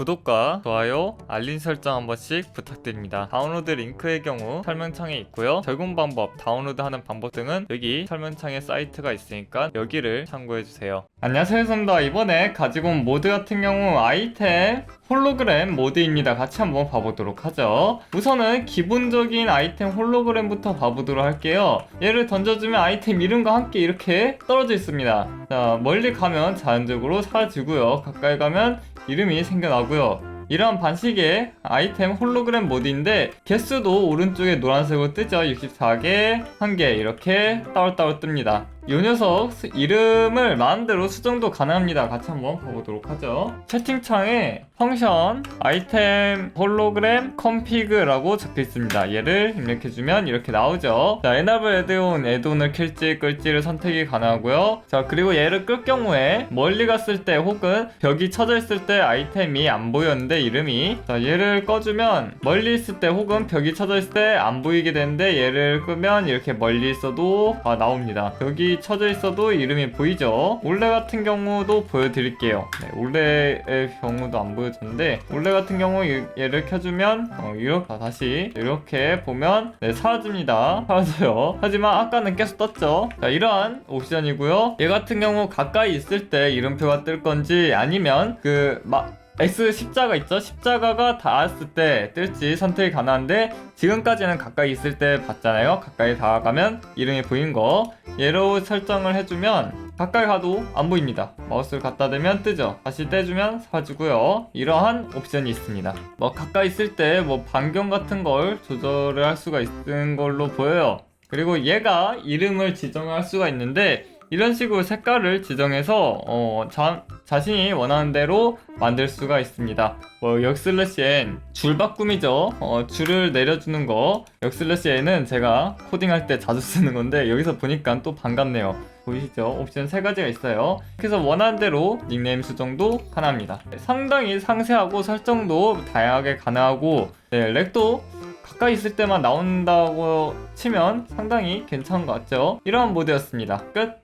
구독과 좋아요, 알림 설정 한 번씩 부탁드립니다. 다운로드 링크의 경우 설명창에 있고요. 적용 방법, 다운로드하는 방법 등은 여기 설명창에 사이트가 있으니까 여기를 참고해 주세요. 안녕하세요, 선다. 이번에 가지고 온 모드 같은 경우 아이템 홀로그램 모드입니다. 같이 한번 봐보도록 하죠. 우선은 기본적인 아이템 홀로그램부터 봐보도록 할게요. 얘를 던져주면 아이템 이름과 함께 이렇게 떨어져 있습니다. 자, 멀리 가면 자연적으로 사라지고요. 가까이 가면 이름이 생겨나고요. 이러한 반식의 아이템 홀로그램 모드인데 개수도 오른쪽에 노란색으로 뜨죠. 64개, 1개 이렇게 따로따로 뜹니다. 이 녀석 수- 이름을 마음대로 수정도 가능합니다. 같이 한번 봐보도록 하죠. 채팅창에 펑션 아이템 홀로그램 컴피그라고 적혀 있습니다. 얘를 입력해주면 이렇게 나오죠. 자, 에나블 에드온 에드온을 킬지 끌지를 선택이 가능하고요. 자, 그리고 얘를 끌 경우에 멀리 갔을 때 혹은 벽이 쳐져 있을 때 아이템이 안 보였는데 이름이 자, 얘를 꺼주면 멀리 있을 때 혹은 벽이 쳐져 있을 때 안 보이게 되는데 얘를 끄면 이렇게 멀리 있어도 아, 나옵니다. 쳐져 있어도 이름이 보이죠. 올레 같은 경우도 보여드릴게요. 네, 올레의 경우도 안 보여줬는데 올레 같은 경우 이- 얘를 켜주면 어, 이렇게 자, 다시 이렇게 보면 네, 사라집니다. 사라져요. 하지만 아까는 계속 떴죠. 자, 이러한 옵션이고요. 얘 같은 경우 가까이 있을 때 이름표가 뜰 건지 아니면 그 막 X 십자가 있죠? 십자가가 닿았을 때 뜰지 선택이 가능한데 지금까지는 가까이 있을 때 봤잖아요. 가까이 다가가면 이름이 보인 거 얘로 설정을 해주면 가까이 가도 안 보입니다. 마우스를 갖다 대면 뜨죠. 다시 떼주면 사라지고요. 이러한 옵션이 있습니다. 뭐 가까이 있을 때 뭐 반경 같은 걸 조절을 할 수가 있는 걸로 보여요. 그리고 얘가 이름을 지정할 수가 있는데 이런 식으로 색깔을 지정해서 어, 자, 자신이 원하는 대로 만들 수가 있습니다. 뭐 역슬래시엔 줄 바꿈이죠. 어, 줄을 내려주는 거. 역슬래시엔은 제가 코딩할 때 자주 쓰는 건데 여기서 보니까 또 반갑네요. 보이시죠? 옵션 세 가지가 있어요. 그래서 원하는 대로 닉네임 수정도 가능합니다. 상당히 상세하고 설정도 다양하게 가능하고 네, 렉도 가까이 있을 때만 나온다고 치면 상당히 괜찮은 것 같죠? 이러한 모드였습니다. 끝!